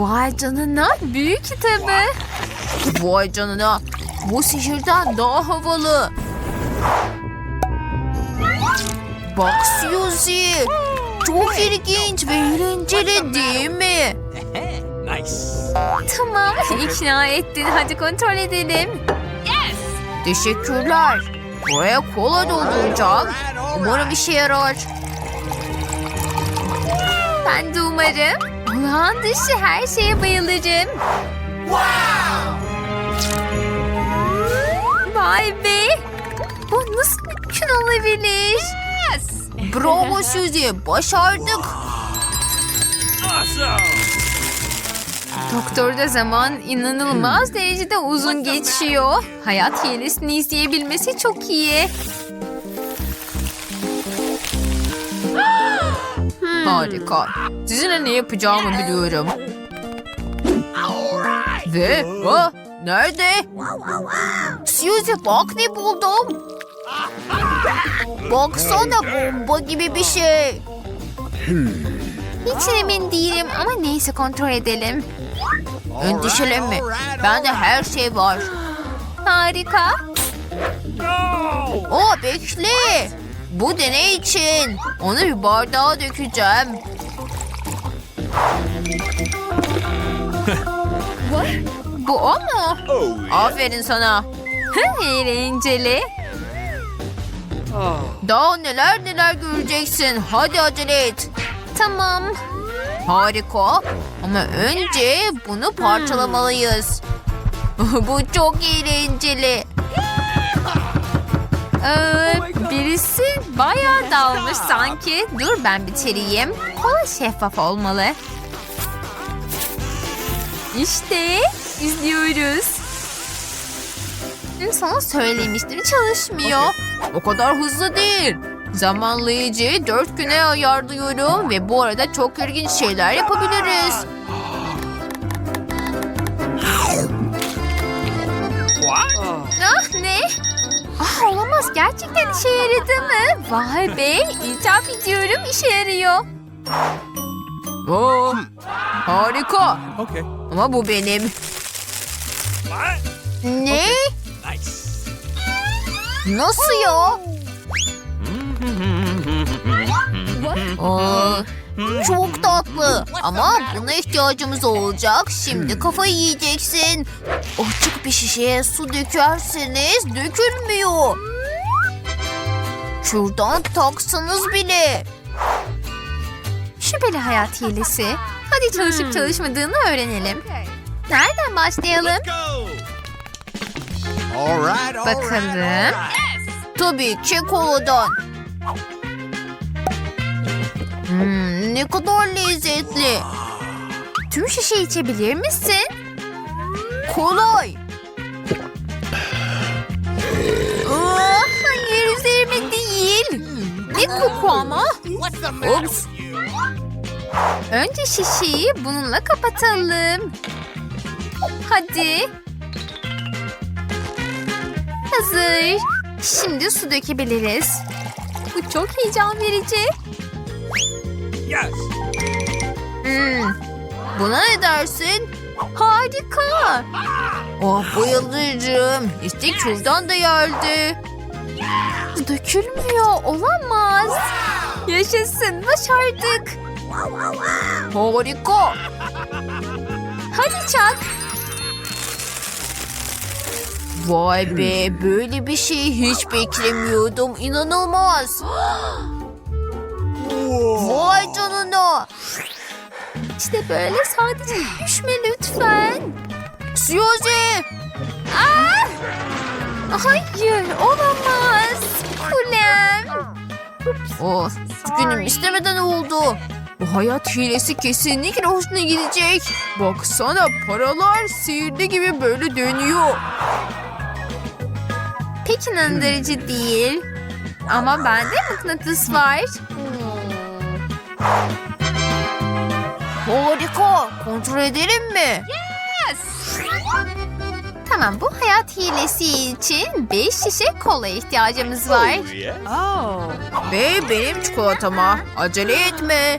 Vay canına büyük kitabı. Vay canına bu sihirden daha havalı. Bak Suzy. Çok ilginç ve eğlenceli değil mi? Nice. Tamam ikna ettin hadi kontrol edelim. Teşekkürler. Buraya kola dolduracağım. Umarım işe yarar. Ben de umarım. Olağan dışı her şeye bayılırım. Vay be. Bu nasıl mümkün olabilir? Bravo Suzy. Başardık. Doktorda zaman inanılmaz derecede uzun geçiyor. Hayat hilesini izleyebilmesi çok iyi. Harika. Sizinle ne yapacağımı biliyorum. Ve ha, nerede? Suzy bak ne buldum. Baksana bomba gibi bir şey. Hiç emin değilim ama neyse kontrol edelim. Endişelenme. Bende her şey var. Harika. O bekle. Bu deney için. Onu bir bardağa dökeceğim. Bu o mu? Oh Aferin sana. Eğlenceli. Daha neler neler göreceksin. Hadi acele et. Tamam. Harika. Ama önce bunu parçalamalıyız. Bu çok eğlenceli. Ee, birisi bayağı dalmış sanki. Dur ben bitireyim. Kola şeffaf olmalı. İşte izliyoruz. Sana söylemiştim çalışmıyor. O kadar hızlı değil. Zamanlayıcı dört güne ayarlıyorum ve bu arada çok ilginç şeyler yapabiliriz. Olamaz gerçekten işe yaradı mı? Vay be itiraf ediyorum işe yarıyor. Oo, harika Okay. ama bu benim. Ne? Nice. Nasıl ya? Aa, çok tatlı ama buna ihtiyacımız olacak. Şimdi kafayı yiyeceksin. Açık bir şişeye su dökerseniz dökülmüyor. Şuradan taksanız bile. Şüpheli hayat hilesi. Hadi çalışıp çalışmadığını öğrenelim. Nereden başlayalım? Bakalım. Tabii ki koladan. Hmm, ne kadar lezzetli. Tüm şişe içebilir misin? Kolay. Ne koku ama? You? Önce şişeyi bununla kapatalım. Hadi. Hazır. Şimdi su dökebiliriz. Bu çok heyecan verici. Yes. Hmm. Buna ne dersin? Harika. Oh bayılırım. İstek şuradan da geldi. Dökülmüyor. Olamaz. Yaşasın. Başardık. Harika. Hadi çak. Vay be böyle bir şey hiç beklemiyordum. İnanılmaz. Vay canına. İşte böyle sadece düşme lütfen. Suzy. Aa! Hayır olamaz. Oh, günüm istemeden oldu. Bu hayat hilesi kesinlikle hoşuna gidecek. Baksana paralar sihirli gibi böyle dönüyor. Pek inandırıcı değil. Ama bende mıknatıs var. Harika. Kontrol edelim mi? Tamam bu hayat hilesi için 5 şişe kola ihtiyacımız var. Oh yes. Ve benim çikolatama acele etme.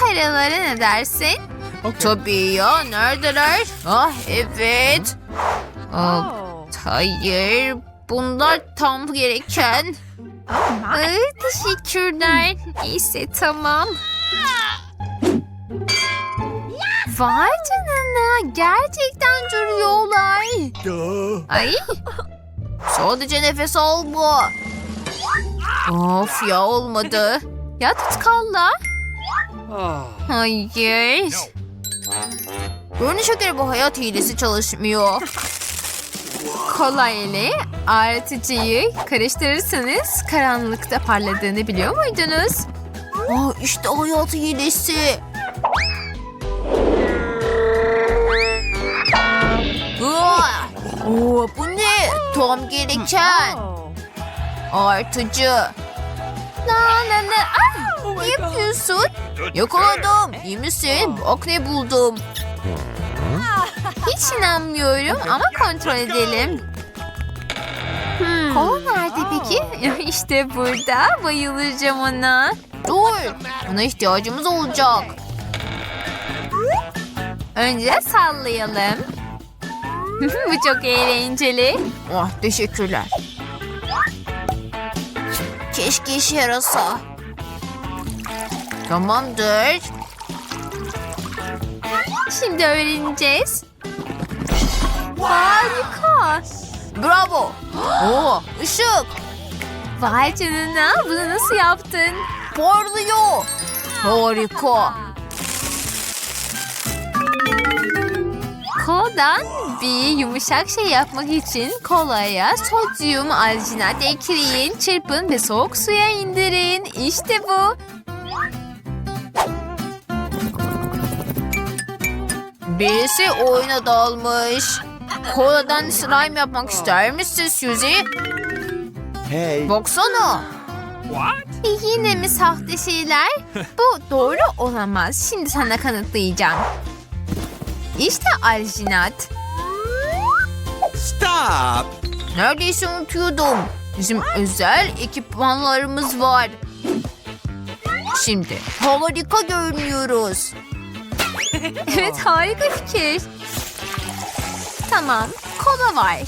Paralara ne dersin? Tabii ya neredeler? Ah evet. Aa, hayır bunlar tam gereken. Ay, teşekkürler. Neyse tamam. Vay canına gerçekten duruyorlar. Ay. Sadece nefes al bu. Of ya olmadı. Ya tutkalla. Hayır. Görünüşe göre bu hayat hilesi çalışmıyor. Kola ile ağrıtıcıyı karıştırırsanız karanlıkta parladığını biliyor muydunuz? Aa, işte hayat hilesi. Oo, bu ne? Tam gereken. Artıcı. La la la. Ay, ne yapıyorsun? Yakaladım. İyi misin? Bak ne buldum. Hiç inanmıyorum ama kontrol edelim. Kola nerede peki? işte burada. Bayılacağım ona. Dur. Buna ihtiyacımız olacak. Önce sallayalım. Bu çok eğlenceli. Oh, teşekkürler. Keşke işe yarasa. Tamamdır. Şimdi öğreneceğiz. Harika. Bravo. Oo, ışık. Vay canına bunu nasıl yaptın? Parlıyor. Harika. Koladan bir yumuşak şey yapmak için kolaya sodyum alginat ekleyin, çırpın ve soğuk suya indirin. İşte bu. Birisi oyuna dalmış. Koladan slime yapmak ister misin Suzy? Hey. Baksana. What? Yine mi sahte şeyler? Bu doğru olamaz. Şimdi sana kanıtlayacağım. İşte alginat. Stop. Neredeyse unutuyordum. Bizim özel ekipmanlarımız var. Şimdi harika görünüyoruz. evet harika fikir. Tamam kola var.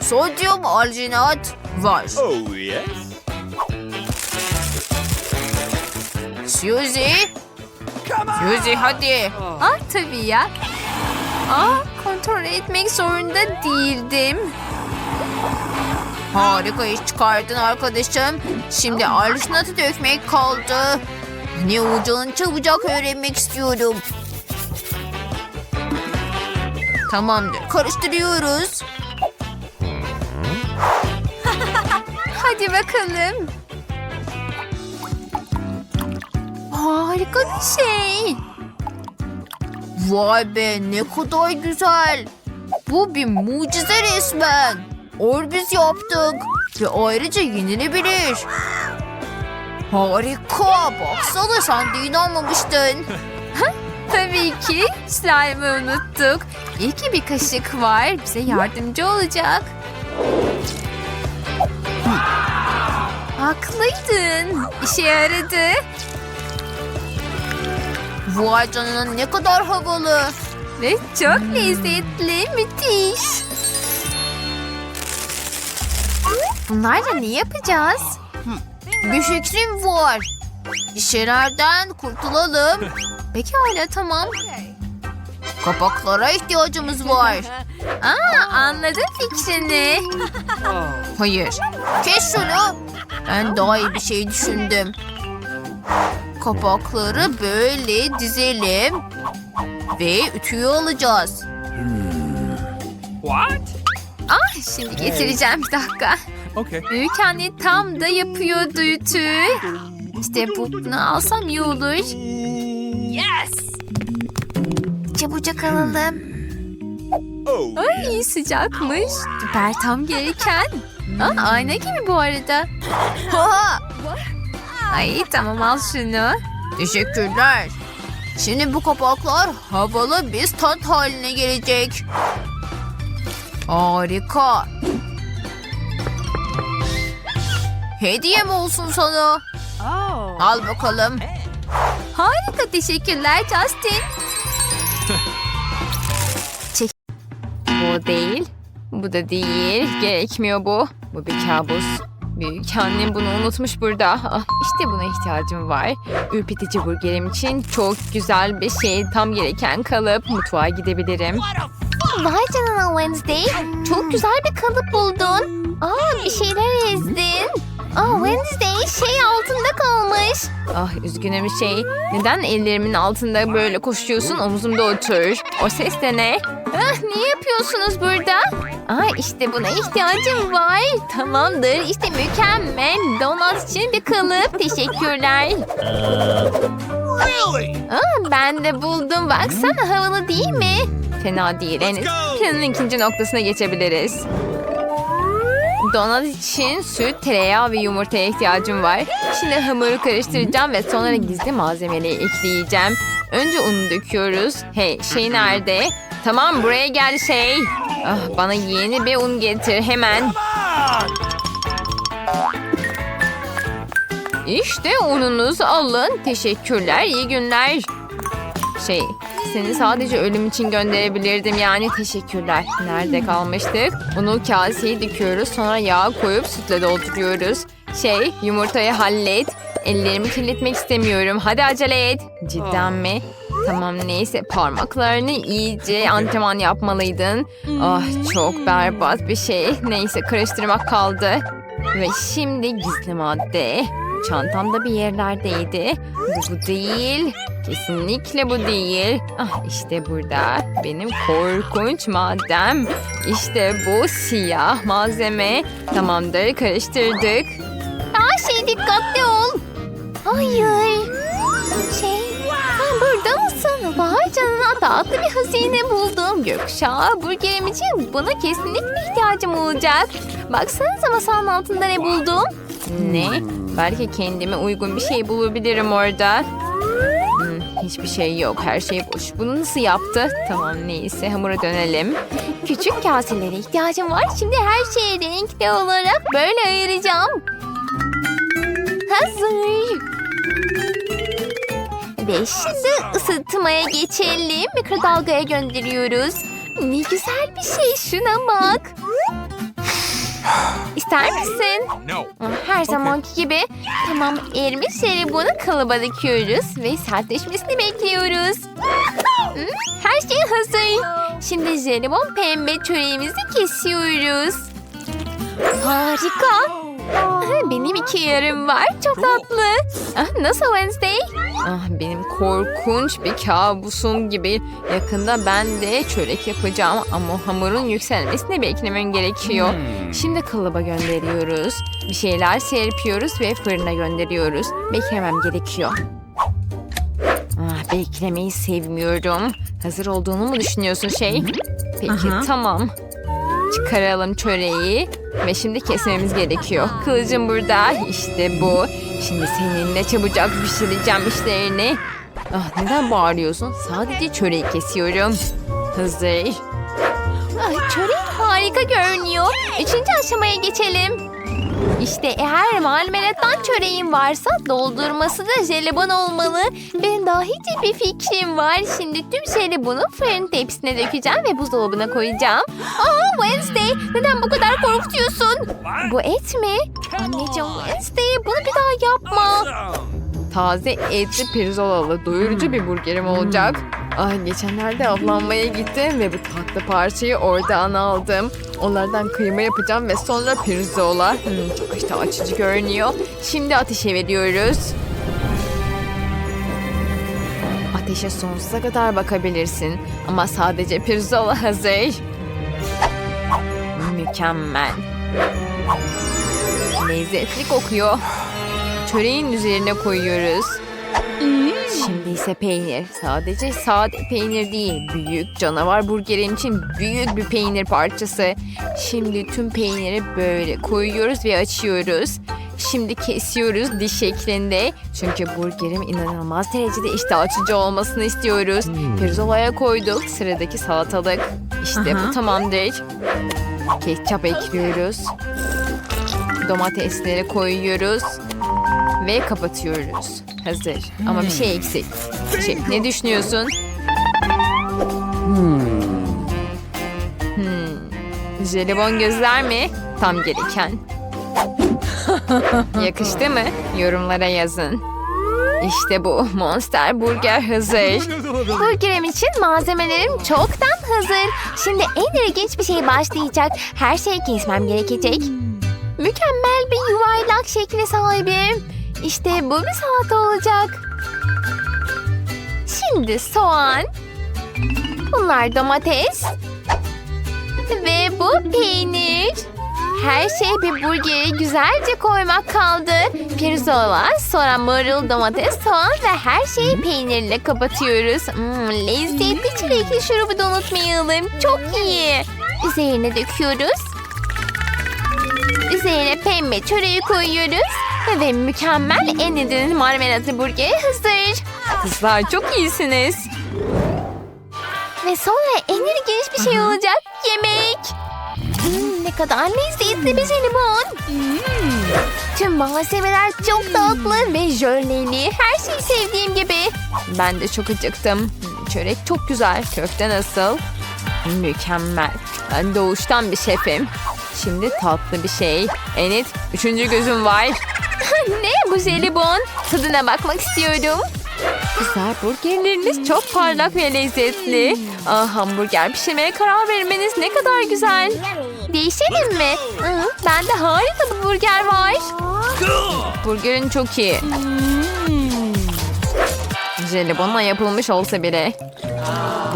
Sodyum alginat var. Oh yes. Suzy. Suzy hadi. Ah tabii ya. Aa, kontrol etmek zorunda değildim. Harika iş çıkardın arkadaşım. Şimdi alışnatı dökmek kaldı. Ne olacağını çabucak öğrenmek istiyorum. Tamamdır. Karıştırıyoruz. Hadi bakalım. Harika bir şey. Vay be ne kadar güzel. Bu bir mucize resmen. Orbis yaptık. Ve ayrıca yenilebilir. Harika. Baksana sen de inanmamıştın. Tabii ki slime'ı unuttuk. İyi ki bir kaşık var. Bize yardımcı olacak. Haklıydın. İşe yaradı. Vay canına ne kadar havalı. Ve çok lezzetli, müthiş. Bunlarla ne yapacağız? Bir fikrim var. Şişelerden kurtulalım. Pekala tamam. Kapaklara ihtiyacımız var. Aa, anladım fikrini. Hayır. Kes şunu. Ben daha iyi bir şey düşündüm. Kapakları böyle dizelim. Ve ütüyü alacağız. What? Ah şimdi getireceğim bir dakika. Okay. Büyük anne tam da yapıyordu ütü. İşte bu- bunu alsam iyi olur. Yes. Çabucak alalım. Oh. Ay sıcakmış. Süper tam gereken. Aa, ayna gibi bu arada. Ha! Ay tamam al şunu. Teşekkürler. Şimdi bu kapaklar havalı bir stand haline gelecek. Harika. Hediye mi olsun sana? Oh. Al bakalım. Harika teşekkürler Justin. Çek. Bu değil. Bu da değil. Gerekmiyor bu. Bu bir kabus. Büyük annem bunu unutmuş burada. Ah, işte buna ihtiyacım var. Ürpetici burgerim için çok güzel bir şey. Tam gereken kalıp mutfağa gidebilirim. Vay canına Wednesday. Çok güzel bir kalıp buldun. Aa bir şeyler ezdin. Aa Wednesday şey altında kalmış. Ah üzgünüm şey. Neden ellerimin altında böyle koşuyorsun? Omuzumda otur. O ses de ne? Ah ne yapıyorsunuz burada? Aa işte buna ihtiyacım var. Tamamdır işte mükemmel. Donat için bir kalıp. Teşekkürler. Aa, ben de buldum. Baksana havalı değil mi? Fena değil go. Planın ikinci noktasına geçebiliriz. Donat için süt, tereyağı ve yumurtaya ihtiyacım var. Şimdi hamuru karıştıracağım ve sonra gizli malzemeleri ekleyeceğim. Önce unu döküyoruz. Hey şey nerede? Tamam buraya gel şey. Ah, bana yeni bir un getir hemen. İşte ununuzu alın. Teşekkürler, iyi günler. Şey, seni sadece ölüm için gönderebilirdim yani teşekkürler. Nerede kalmıştık? Unu kaseye dikiyoruz sonra yağ koyup sütle dolduruyoruz. Şey, yumurtayı hallet. Ellerimi kirletmek istemiyorum. Hadi acele et. Cidden mi? Tamam neyse parmaklarını iyice antrenman yapmalıydın. Ah çok berbat bir şey. Neyse karıştırmak kaldı. Ve şimdi gizli madde. Çantamda bir yerlerdeydi. Bu bu değil. Kesinlikle bu değil. Ah işte burada. Benim korkunç maddem. İşte bu siyah malzeme. Tamamdır karıştırdık. Aa şey dikkatli ol. Hayır. Mısın? Vay canına tatlı bir hazine buldum. Gökkuşağı burgerim için buna kesinlikle ihtiyacım olacak. Baksanıza masanın altında ne buldum. Ne? Belki kendime uygun bir şey bulabilirim orada. Hmm, hiçbir şey yok. Her şey boş. Bunu nasıl yaptı? Tamam neyse hamura dönelim. Küçük kaselere ihtiyacım var. Şimdi her şeyi renkli olarak böyle ayıracağım. Hazır. Ve şimdi ısıtmaya geçelim. Mikrodalgaya gönderiyoruz. Ne güzel bir şey. Şuna bak. İster misin? Her zamanki gibi. Tamam erimiş bunu kalıba dikiyoruz ve sertleşmesini bekliyoruz. Her şey hazır. Şimdi jelibon pembe çöreğimizi kesiyoruz. Harika. Benim iki yarım var. Çok tatlı. Ah, Nasıl Wednesday? Ah, benim korkunç bir kabusum gibi. Yakında ben de çörek yapacağım ama hamurun yükselmesini beklemem gerekiyor. Şimdi kalıba gönderiyoruz. Bir şeyler serpiyoruz ve fırına gönderiyoruz. Beklemem gerekiyor. Ah, beklemeyi sevmiyorum. Hazır olduğunu mu düşünüyorsun şey? Peki tamam. Çıkaralım çöreği ve şimdi kesmemiz gerekiyor. Kılıcım burada. İşte bu. Şimdi seninle çabucak pişireceğim işlerini. Ah neden bağırıyorsun? Sadece çöreği kesiyorum. Hazır. Ah, çörek harika görünüyor. Üçüncü aşamaya geçelim. İşte eğer marmelattan çöreğin varsa doldurması da jelibon olmalı. Ben dahice bir fikrim var. Şimdi tüm jelibonu fırın tepsisine dökeceğim ve buzdolabına koyacağım. Aa Wednesday neden bu kadar korkutuyorsun? Bu et mi? Anneciğim Wednesday bunu bir daha yapma. Taze etli pirzolalı doyurucu bir burgerim olacak. Ay geçenlerde avlanmaya gittim ve bu tatlı parçayı oradan aldım. Onlardan kıyma yapacağım ve sonra pirzola. Hmm, çok işte açıcı görünüyor. Şimdi ateşe veriyoruz. Ateşe sonsuza kadar bakabilirsin. Ama sadece pirzola hazır. Mükemmel. Lezzetli kokuyor. Çöreğin üzerine koyuyoruz. Şimdi ise peynir. Sadece sade peynir değil. Büyük canavar burgerim için büyük bir peynir parçası. Şimdi tüm peyniri böyle koyuyoruz ve açıyoruz. Şimdi kesiyoruz diş şeklinde. Çünkü burgerim inanılmaz derecede iştah açıcı olmasını istiyoruz. Pirzolaya koyduk. Sıradaki salatalık. İşte bu tamamdır. Ketçap ekliyoruz. Domatesleri koyuyoruz ve kapatıyoruz. Hazır. Ama bir şey eksik. Şey, ne düşünüyorsun? Hmm. Jelibon gözler mi? Tam gereken. Yakıştı mı? Yorumlara yazın. İşte bu. Monster Burger hazır. Burgerim için malzemelerim çoktan hazır. Şimdi en ilginç bir şey başlayacak. Her şeyi kesmem gerekecek. Mükemmel bir yuvarlak şekle sahibim. İşte bu bir salata olacak. Şimdi soğan. Bunlar domates. Ve bu peynir. Her şey bir burgere güzelce koymak kaldı. Pirzola, sonra marul, domates, soğan ve her şeyi peynirle kapatıyoruz. Hmm, lezzetli çilekli şurubu da unutmayalım. Çok iyi. Üzerine döküyoruz. Üzerine pembe çöreği koyuyoruz. Ve mükemmel Enid'in marmelatlı burgeri hazır. Kızlar çok iyisiniz. Ve sonra en ilginç bir şey olacak. Yemek. Hmm, ne kadar lezzetli bir jelibon. Tüm malzemeler çok tatlı ve jöleli. Her şeyi sevdiğim gibi. Ben de çok acıktım. Hmm, Çörek çok güzel. Köfte nasıl? Mükemmel. Ben doğuştan bir şefim. Şimdi tatlı bir şey. Enet, üçüncü gözüm var. ne bu jelibon? Tadına bakmak istiyorum. Kızlar burgerleriniz çok parlak ve lezzetli. Ah, hamburger pişirmeye karar vermeniz ne kadar güzel. Değişelim mi? Hı, bende harika bir burger var. Burgerin çok iyi. Jelibonla yapılmış olsa bile.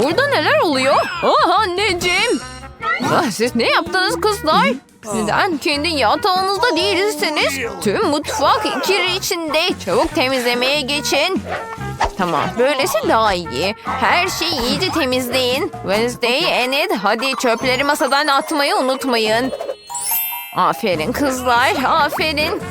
Burada neler oluyor? Ah anneciğim. Ah, siz ne yaptınız kızlar? Neden kendi yatağınızda değilsiniz? Tüm mutfak kir içinde. Çabuk temizlemeye geçin. Tamam, böylesi daha iyi. Her şeyi iyice temizleyin. Wednesday, Enid, hadi çöpleri masadan atmayı unutmayın. Aferin kızlar, aferin.